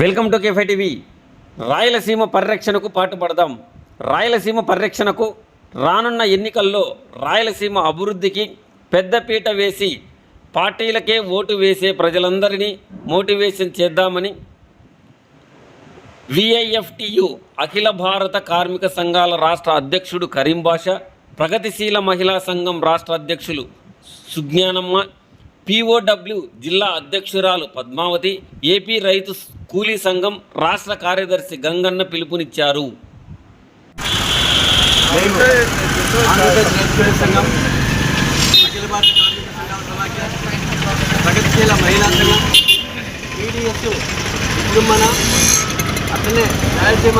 Welcome to cafe TV. Rayalaseema పరిరక్షణకు పాటుపడదాం. రాయలసీమ పరిరక్షణకు రానున్న ఎన్నికల్లో రాయలసీమ అభివృద్ధికి పెద్దపీట వేసి పార్టీలకే ఓటు వేసే ప్రజలందరినీ మోటివేషన్ చేద్దామని విఐఎఫ్టియు అఖిల భారత కార్మిక సంఘాల రాష్ట్ర అధ్యక్షుడు కరీం బాషా ప్రగతిశీల మహిళా సంఘం రాష్ట్ర అధ్యక్షులు సుజ్ఞానమ్మ పిఓడబ్ల్యూ జిల్లా అధ్యక్షురాలు పద్మావతి ఏపీ రైతు కూలీ సంఘం రాష్ట్ర కార్యదర్శి గంగన్న పిలుపునిచ్చారు. సంఘం అఖిల భారత కార్మిక సంఘాల సమాఖ్య ప్రగతిశీల మహిళా సంఘం పీడిఎస్ కుటుంబన అట్లనే రాయలసీమ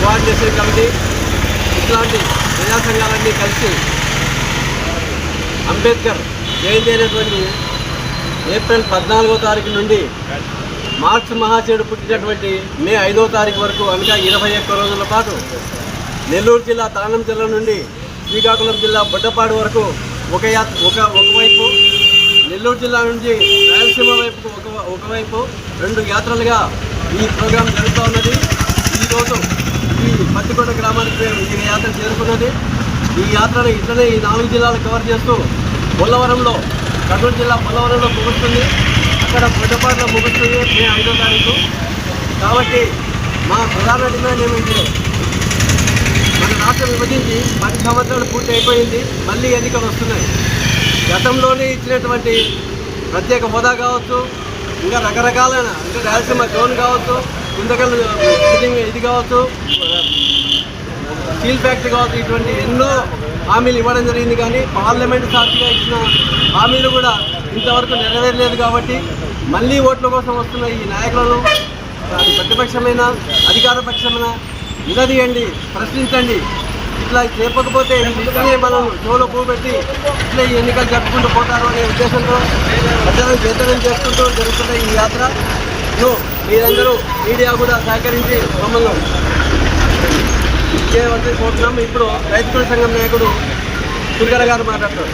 కోఆర్డినేషన్ కమిటీ ఇట్లాంటి ప్రజా సంఘాలన్నీ కలిసి అంబేద్కర్ జయంతి ఏప్రిల్ పద్నాలుగో తారీఖు నుండి మార్చి మహాశయుడు పుట్టినటువంటి మే ఐదో తారీఖు వరకు అనగా ఇరవై ఒక్క రోజుల పాటు నెల్లూరు జిల్లా తానం జిల్లా నుండి శ్రీకాకుళం జిల్లా బుడ్డపాడు వరకు ఒక యాత్ర ఒక ఒకవైపు నెల్లూరు జిల్లా నుంచి రాయలసీమ వైపుకు ఒక ఒకవైపు రెండు యాత్రలుగా ఈ ప్రోగ్రాం జరుగుతూ ఉన్నది. ఈరోజు ఈ పత్తికొండ గ్రామానికి మేము ఈ యాత్ర చేరుకున్నది. ఈ యాత్రను ఇట్లనే ఈ నాలుగు జిల్లాలు కవర్ చేస్తూ పోలవరంలో కర్నూలు జిల్లా పోలవరంలో ముగుస్తుంది. అక్కడ బొడ్డపాడులో ముగుస్తుంది మే ఐదో తారీఖు. కాబట్టి మా ప్రధాన డిమాండ్ ఏమంటే మన రాష్ట్రం విభజించి పది సంవత్సరాలు పూర్తి అయిపోయింది. మళ్ళీ ఎన్నికలు వస్తున్నాయి. గతంలోనే ఇచ్చినటువంటి ప్రత్యేక హోదా కావచ్చు ఇంకా రకరకాలైన అంటే రాయలసీమ జోన్ కావచ్చు కుందకల్ ఇది కావచ్చు స్టీల్ ఫ్యాక్టరీ కావచ్చు ఇటువంటి ఎన్నో హామీలు ఇవ్వడం జరిగింది కానీ పార్లమెంట్ సాక్షిగా ఇచ్చిన హామీలు కూడా ఇంతవరకు నెరవేరలేదు కాబట్టి మళ్ళీ ఓట్ల కోసం వస్తున్న ఈ నాయకులను ప్రతిపక్షమైన అధికార పక్షమైన నిలదీయండి ప్రశ్నించండి. ఇట్లా చేపకపోతే ఇట్లనే మనం జోలో పువ్వు ఇట్లా ఈ ఎన్నికలు జరుపుకుంటూ పోతారు అనే ఉద్దేశంతో ప్రజలను చేతనం చేసుకుంటూ జరుగుతున్న ఈ యాత్రను మీరందరూ మీడియా కూడా సహకరించి మమ్మల్ని చేయవలసి కోరుతున్నాం ఇప్పుడు రైతుల సంఘం నాయకుడు దుర్గర గారు మాట్లాడతారు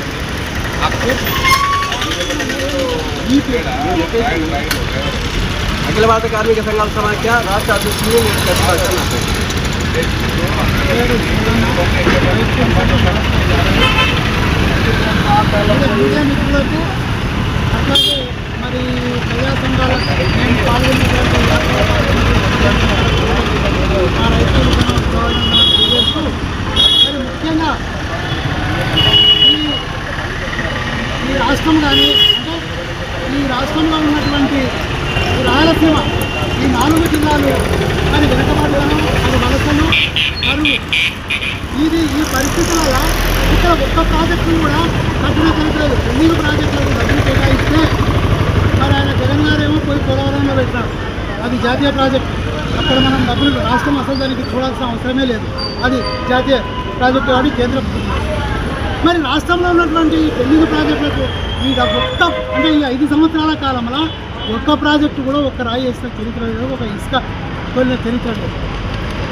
అఖిల భారత కార్మిక సంఘాల సమాఖ్య రాష్ట్ర అధ్యక్షులు నేను ప్రతిపాదిస్తున్నాను. అట్లాగే మరి ప్రజా సంఘాలకు నేను పాల్గొన్నటువంటి మా రైతులు తెలియజేస్తూ మరి ముఖ్యంగా ఈ ఈ రాష్ట్రం కానీ అంటే ఈ రాష్ట్రంలో ఉన్నటువంటి రాయలసీమ ఈ నాలుగు జిల్లాలు అది వెనుకబాటుదనం అది వలసలు. మరియు ఇది ఈ పరిస్థితులలో ఇక్కడ ఒక్క ప్రాజెక్టును కూడా కఠిన చేయట్లేదు ఎన్ని ప్రాజెక్టులకు డబ్బులు కేటాయిస్తే మరి ఆయన జగన్ గారేమో పోయి పోలవరంలో పెట్టారు అది జాతీయ ప్రాజెక్ట్. అక్కడ మనం డబ్బులు రాష్ట్రం అసలు దానికి చూడాల్సిన అవసరమే లేదు. అది జాతీయ ప్రాజెక్టు కాబట్టి కేంద్ర మరి రాష్ట్రంలో ఉన్నటువంటి పెళ్ళి ప్రాజెక్టులకు ఈ ఒక్క అంటే ఈ ఐదు సంవత్సరాల కాలంలో ఒక్క ప్రాజెక్టు కూడా ఒక్క రాయి వేసిన చరిత్ర లేదు ఒక ఇసుక వెళ్ళిన చరిత్ర లేదు.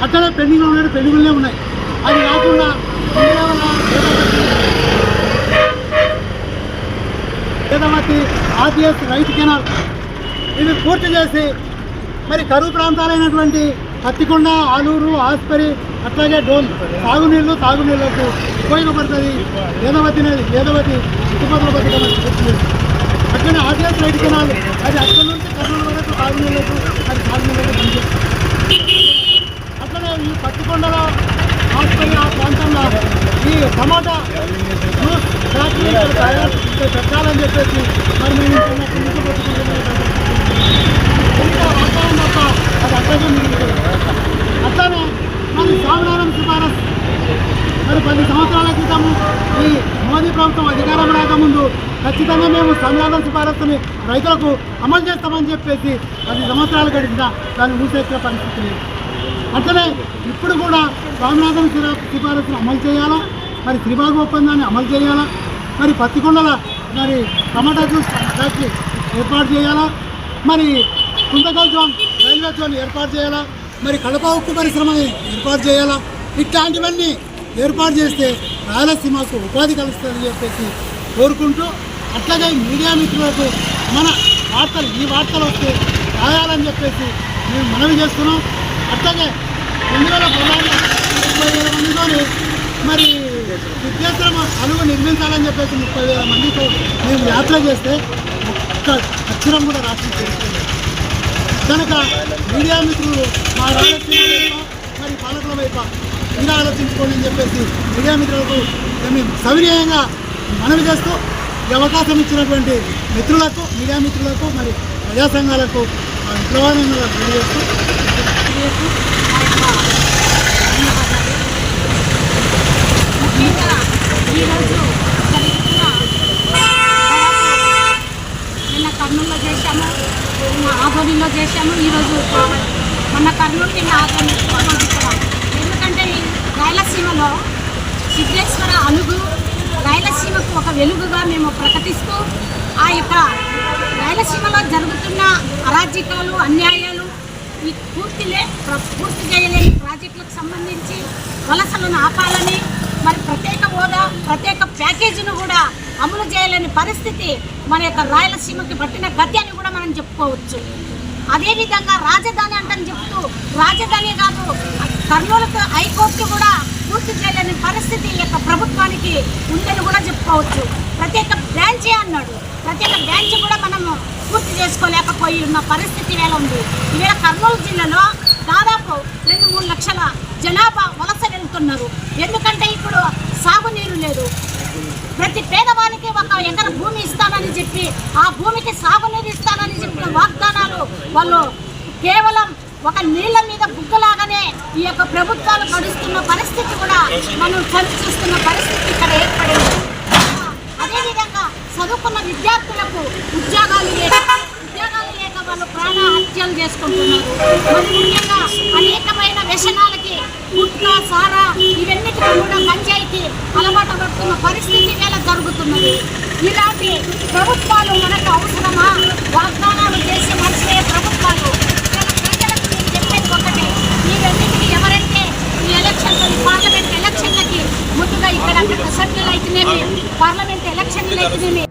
అక్కడే పెండింగ్లో ఉన్నాయి పెండింగ్లే ఉన్నాయి. అది కాకుండా వేదవతి ఆర్టీఎస్ రైతు కెనాల్ ఇవి పూర్తి చేసి మరి కరువు ప్రాంతాలైనటువంటి పత్తికొండ ఆలూరు ఆస్పరి అట్లాగే డోన్ తాగునీళ్ళు తాగునీళ్ళకు ఉపయోగపడుతుంది. వేదవతి నది వేదవతి చుట్టుపక్కల బతుకమ్మ అట్లనే ఆర్టీఎస్ రైతు కెనాల్ అది అక్కడ నుంచి కర్నూలు వరకు తాగునీళ్ళకు అది తాగునీళ్ళకు పనిచేస్తుంది. అట్లనే ఈ పత్తికొండలో ఆస్పరి ఆ ప్రాంతంలో ఈ టమాటా జ్యూస్ ఫ్యాక్టరీ పెట్టాలని చెప్పేసి మరి మేము చిన్న కిందకు పెట్టుకుంటున్నాం. ఇంకా వాతావరణం తప్ప అది అట్లాగే మిగులుతుంది అట్లానే మరి స్వామినారాయణ సిఫారస్ మరి పది సంవత్సరాల క్రితం ఈ మోదీ ప్రభుత్వం అధికారం రాకముందు ఖచ్చితంగా మేము సంవిధాన సిఫారసుని రైతులకు అమలు చేస్తామని చెప్పేసి పది సంవత్సరాలు గడిచిన దాన్ని మూసేసిన పరిస్థితి లేదు. అట్లనే ఇప్పుడు కూడా స్వామినాథన్ సిఫారసును అమలు చేయాలా? మరి శ్రీబాగు ఒప్పందాన్ని అమలు చేయాలా? మరి పత్తికొండల మరి టమాటా జ్యూస్ ఫ్యాక్టరీ ఏర్పాటు చేయాలా? మరి కుందకల్ జోన్ రైల్వే జోన్ ఏర్పాటు చేయాలా? మరి కడప ఉక్కు పరిశ్రమని ఏర్పాటు చేయాలా? ఇట్లాంటివన్నీ ఏర్పాటు చేస్తే రాయలసీమకు ఉపాధి కలుస్తుందని చెప్పేసి కోరుకుంటూ అట్లాగే మీడియా మిత్రులకు మన వార్తలు ఈ వార్తలు వస్తే రాయాలని చెప్పేసి మేము మనవి చేస్తున్నాం. అట్లాగే రెండు వేల పదహారులో ముప్పై వేల మందితోని మరి విద్యాశ్రమ అలుగు నిర్మించాలని చెప్పేసి ముప్పై వేల మందితో మేము యాత్ర చేస్తే ఒక్క అక్షరం కూడా రాసి చేస్తుంది కనుక మీడియా మిత్రులు మా రాయలసీమ వైపు మరి పాలకుల వైపు ఇలా ఆలోచించుకోండి అని చెప్పేసి మీడియా మిత్రులకు మేము సవినయంగా మనవి చేస్తూ ఈ అవకాశం ఇచ్చినటువంటి మిత్రులకు మీడియా మిత్రులకు మరి ప్రజా సంఘాలకు మా తెలియజేస్తూ ఈరోజు నిన్న కర్నూలులో చేశాము ఆధ్వర్యంలో చేశాము ఈరోజు మొన్న కర్నూలు నిన్న ఆదోని రాయలసీమలో సిద్ధేశ్వర అలుగు రాయలసీమకు ఒక వెలుగుగా మేము ప్రకటిస్తూ ఆ యొక్క రాయలసీమలో జరుగుతున్న అరాజకాలు అన్యాయాలు ఈ పూర్తిలే పూర్తి చేయలేని ప్రాజెక్టులకు సంబంధించి వలసలను ఆపాలని మరి ప్రత్యేక హోదా ప్రత్యేక ప్యాకేజీని కూడా అమలు చేయలేని పరిస్థితి మన యొక్క రాయలసీమకి పట్టిన గతి అని కూడా మనం చెప్పుకోవచ్చు. అదేవిధంగా రాజధాని అంటని చెప్తూ రాజధాని కాదు కర్నూలుకు హైకోర్టు కూడా పూర్తి చేయలేని పరిస్థితి యొక్క ప్రభుత్వానికి ఉందని కూడా చెప్పుకోవచ్చు. ప్రత్యేక బ్రాంచే అన్నాడు. ప్రత్యేక బ్రాంచ్ కూడా మనము పూర్తి చేసుకోలేకపోయి ఉన్న పరిస్థితి వేళ ఉంది. ఈవేళ కర్నూలు జిల్లాలో దాదాపు రెండు మూడు లక్షల జనాభా వలస వెళ్తున్నారు. ఎందుకంటే ఇప్పుడు సాగునీరు లేదు. ప్రతి పేదవానికి ఒక ఎకర భూమి ఇస్తానని చెప్పి ఆ భూమికి సాగునీరు ఇస్తానని చెప్పిన వాగ్దానాలు వాళ్ళు కేవలం ఒక నీళ్ళ మీద బుగ్గలాగానే ఈ యొక్క ప్రభుత్వాలు గడుస్తున్న పరిస్థితి కూడా మనం చవి చూస్తున్న పరిస్థితి ఇక్కడ ఏర్పడింది. అదేవిధంగా చదువుకున్న విద్యార్థులకు ఉద్యోగాలు లేక ఉద్యోగాలు లేక వాళ్ళు ప్రాణ హత్యలు చేసుకుంటున్నారు. మరి ముఖ్యంగా అనేకమైన వ్యసనాలకి గుట్ల సారా ఇవన్నిటికీ కూడా పంచాయతీ అలవాటు పడుతున్న పరిస్థితి వేళ జరుగుతున్నది. ఇలాంటి ప్రభుత్వాలు మనకు అవసరమా? వాగ్దానం చేసి మనిషే ప్రభుత్వాలు ఇవాళ ప్రజలకు నేను చెప్పేది ఒకటే ఇవన్నిటికీ ఎవరైతే ఈ పార్లమెంట్ ఎలక్షన్లకి ముందుగా ఇక్కడ అసెంబ్లీలు అయితేనేమి పార్లమెంట్ ఎలక్షన్లు అయితేనేమి.